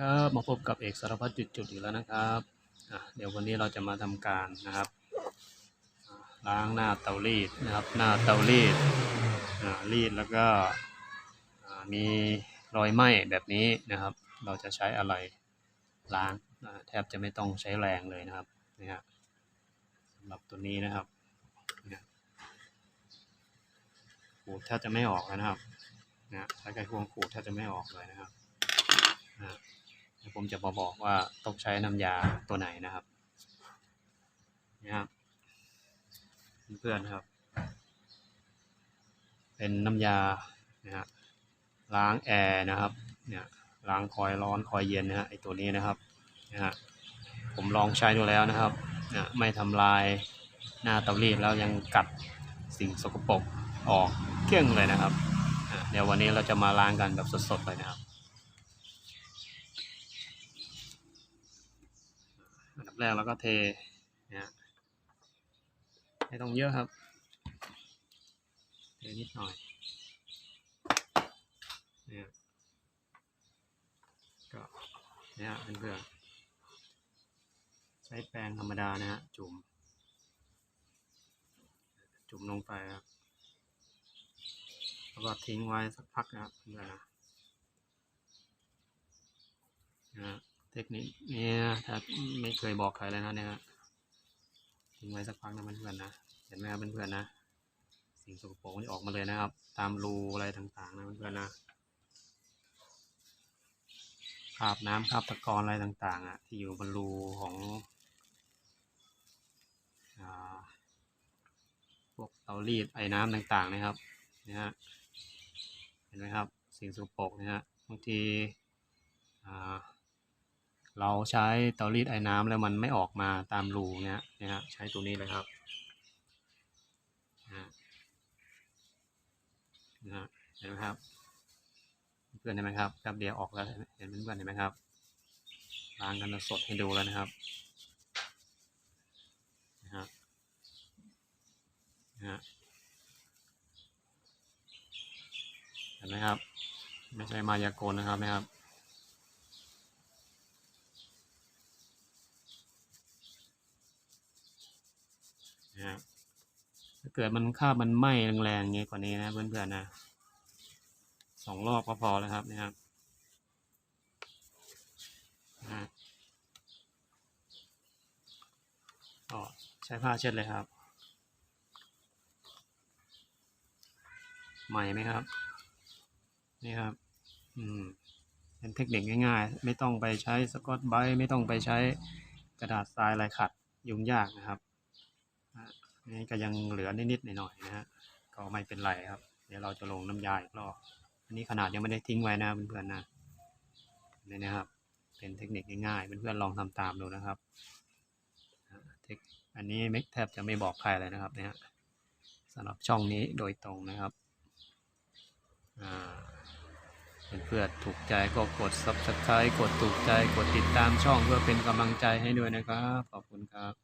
ครับมาพบกับเอกสารพัดจุดจุดๆอีกแล้วนะครับเดี๋ยววันนี้เราจะมาทำการนะครับล้างหน้าเตารีดนะครับหน้าเตารีดรีดแล้วก็มีรอยไหม้แบบนี้นะครับ เราจะใช้อะไรล้างแทบจะไม่ต้องใช้แรงเลยนะครับนี่ฮะสำหรับตัวนี้นะครับขูดแทบจะไม่ออกนะครับนะใช้ไขควงขูดแทบจะไม่ออกเลยนะครับนะ ผมจะมาบอกว่าต้องใช้น้ำยาตัวไหนนะครับนะครับเพื่อนครับ เป็นน้ำยานะฮะล้างแอร์นะครับเนี่ยล้างคอยร้อนคอยเย็นนะฮะไอตัวนี้นะครับนะฮะผมลองใช้ดูแล้วนะครับนี่ยไม่ทำลายหน้าเตารีดแล้วยังกัดสิ่งสกปรกออกเกลี้ยงเลยนะครับ เดี๋ยววันนี้เราจะมาล้างกันแบบสดๆเลยนะครับ อันดับ แรกเราก็เทนะฮะไม่ต้องเยอะครับเทนิดหน่อยเนี่ยก็เนี่ยเพื่อนๆใช้แปรงธรรมดานะฮะจุ่ม จุ่มลงไปครับแล้วก็ทิ้งไว้สักพักนะครับเพื่อนๆนะนะฮะ เทคนิคนี้นะถ้าไม่เคยบอกใครเลยนะเนี่ยทิ้งไว้สักพักนะเพื่อนๆนะเห็นไหมครับเพื่อนๆนะ สิ่งสกปรกนจะออกมาเลยนะครับ ตามรูอะไรต่างๆนะเพื่อนๆนะคราบน้ำคราบตะกอนอะไรต่าง ๆ อะ ที่อยู่บนรูของอ่าพวกเตารีดไอ้น้ำต่างๆนะครับนะฮะเห็นไหมครับ สิ่งสกปรกนะฮะบางทีอ่า เราใช้เตารีดไอ้น้ำแล้วมันไม่ออกมาตามรูเนี้ยนะฮะใช้ตัวนี้เลยครับนะฮะเห็นไหมครับ เพื่อนเห็นไหมครับแป๊บเดียวออกแล้วเห็นเพื่อนเห็นไหมครับล้างกันสดให้ดูแล้วนะครับนะฮะนะฮะเห็นไหมครับ ไม่ใช่มายากลนะครับนะครับ นะฮะถ้าเกิดมันครามันไหม้แรงๆอย่างนี้กว่านี้นะเพื่อนๆนะสองรอบก็พอแล้วครับนะครับนะฮะก็ใช้ผ้าเช็ดเลยครับ ใหม่ไหมครับ นี่ครับ อืม เป็นเทคนิคง่ายๆ ไม่ต้องไปใช้สกอตไบรท์ไม่ต้องไปใช้กระดาษทรายลายขัดยุ่งยากนะครับ นี่ก็ยังเหลือนิดๆหน่อยๆนะฮะก็ไม่เป็นไรครับ เดี๋ยวเราจะลงน้ำยาอีกรอบอันนี้ขนาดยังไม่ได้ทิ้งไว้นะเพื่อนๆนะนี่นะครับ เป็นเทคนิคง่ายๆเพื่อนๆลองทำตามดูนะครับอันนี้ไม่แทบจะไม่บอกใครเลยนะครับเนี่ยสำหรับช่องนี้โดยตรงนะครับเพื่อนๆถูกใจก็กด subscribe กดถูกใจกดติดตามช่องเพื่อเป็นกำลังใจให้ด้วยนะครับ ขอบคุณครับ